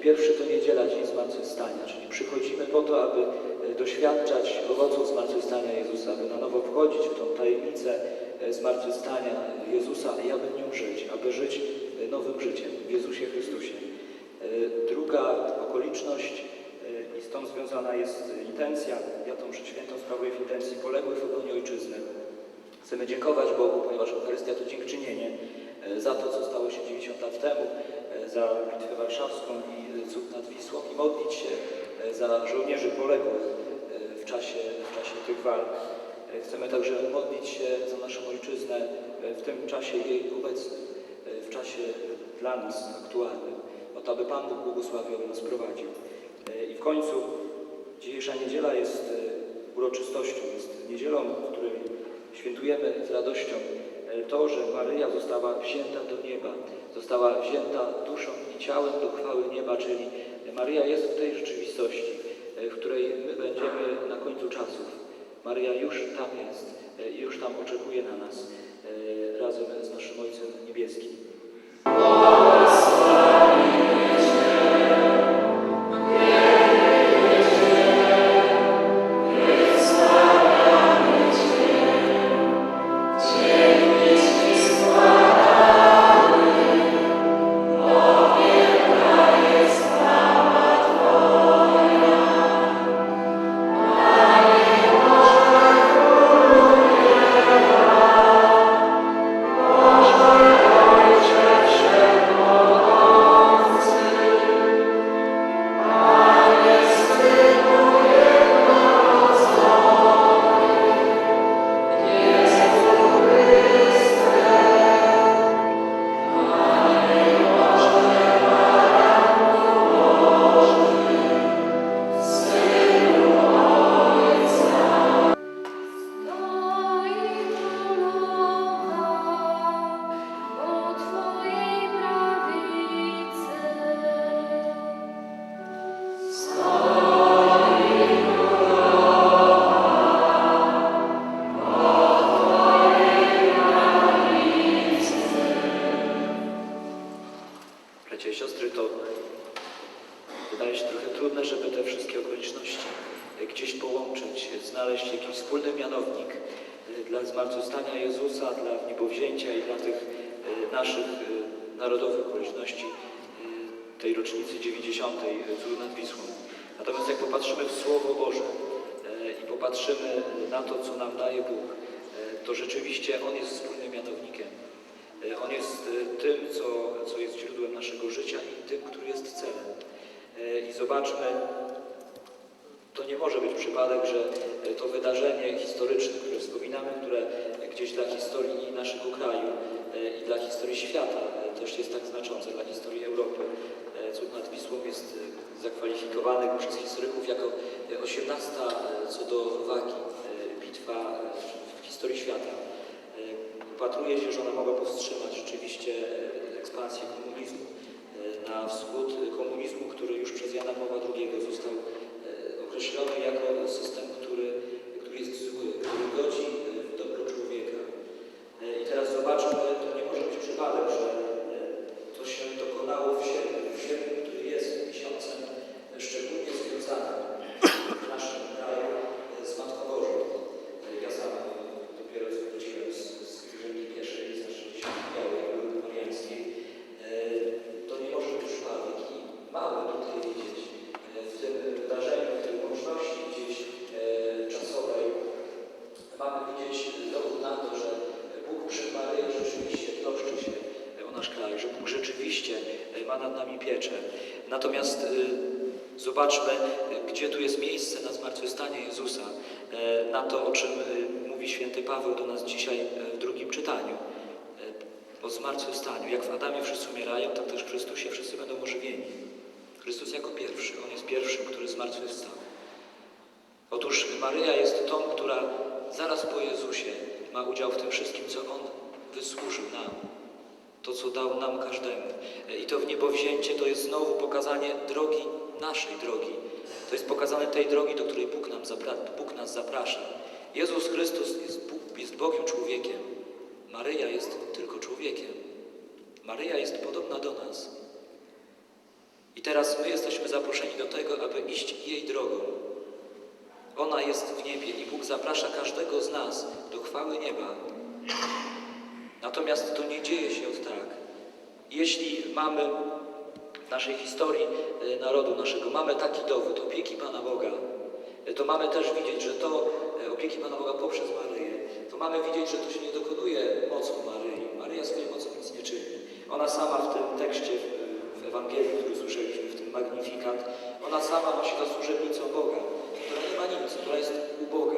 Pierwszy to niedziela, dzień zmartwychwstania, czyli przychodzimy po to, aby e, doświadczać owoców zmartwychwstania Jezusa, aby na nowo wchodzić w tą tajemnicę e, zmartwychwstania Jezusa i aby nią żyć, aby żyć e, nowym życiem w Jezusie Chrystusie. Druga okoliczność i z tą związana jest intencja. Ja tą świętą sprawuję w intencji poległych w obronie Ojczyzny. Chcemy dziękować Bogu, ponieważ Eucharystia to dziękczynienie za to, co stało się 90 lat temu, za Bitwę Warszawską i e, cud nad Wisłą i modlić się e, za żołnierzy poległych e, w czasie, w czasie tych walk. Chcemy także modlić się za naszą Ojczyznę w tym czasie jej obecnym, w czasie dla nas aktualnym, o to, aby Pan Bóg błogosławił, nas prowadził. I w końcu dzisiejsza niedziela jest uroczystością, jest niedzielą, w której świętujemy z radością to, że Maryja została wzięta do nieba, została wzięta duszą i ciałem do chwały nieba, czyli Maryja jest w tej rzeczywistości, e, w której my będziemy na końcu czasów. Maryja już tam jest e, już tam oczekuje na nas e, razem z naszym Ojcem Niebieskim. Mianownik e, dla zmartwychwstania Jezusa, dla wniebowzięcia i dla tych e, naszych e, narodowych okoliczności tej rocznicy 90. Cud nad Wisłą. Natomiast jak popatrzymy w Słowo Boże i popatrzymy na to, co nam daje Bóg, to rzeczywiście On jest wspólnym mianownikiem. On jest tym, co, co jest źródłem naszego życia i tym, który jest celem. I zobaczmy, nie może być przypadek, że e, to wydarzenie historyczne, które wspominamy, które gdzieś dla historii naszego kraju e, i dla historii świata e, też jest tak znaczące, dla historii Europy. Cud nad Wisłą jest zakwalifikowany przez historyków jako e, 18 e, co do wagi bitwa w historii świata. Upatruje się, że ona mogła powstrzymać rzeczywiście ekspansję komunizmu na wschód, komunizmu, który już przez Jana Pawła II został określony jako system, rzeczywiście e, ma nad nami pieczę. Natomiast e, zobaczmy, e, gdzie tu jest miejsce na zmartwychwstanie Jezusa, na to, o czym mówi święty Paweł do nas dzisiaj w drugim czytaniu. O zmartwychwstaniu. Jak w Adamie wszyscy umierają, tak też w Chrystusie wszyscy będą ożywieni. Chrystus jako pierwszy, On jest pierwszym, który zmartwychwstał. Otóż Maryja jest tą, która zaraz po Jezusie ma udział w tym wszystkim, co On wysłużył nam. To, co dał nam każdemu. I to w niebowzięcie to jest znowu pokazanie drogi, naszej drogi. To jest pokazane tej drogi, do której Bóg, nam zapra- Bóg nas zaprasza. Jezus Chrystus jest, Bóg, jest Bogiem człowiekiem. Maryja jest tylko człowiekiem. Maryja jest podobna do nas. I teraz my jesteśmy zaproszeni do tego, aby iść jej drogą. Ona jest w niebie i Bóg zaprasza każdego z nas do chwały nieba. Natomiast to nie dzieje się od tak. Jeśli mamy w naszej historii e, narodu naszego, mamy taki dowód opieki Pana Boga, e, to mamy też widzieć, że to e, opieki Pana Boga poprzez Maryję, to mamy widzieć, że to się nie dokonuje mocą Maryi. Maryja swoją mocą nic nie czyni. Ona sama w tym tekście, w, Ewangelii, który słyszeliśmy, w tym Magnifikat, ona sama nosi to służebnicą Boga, która nie ma nic, która jest uboga.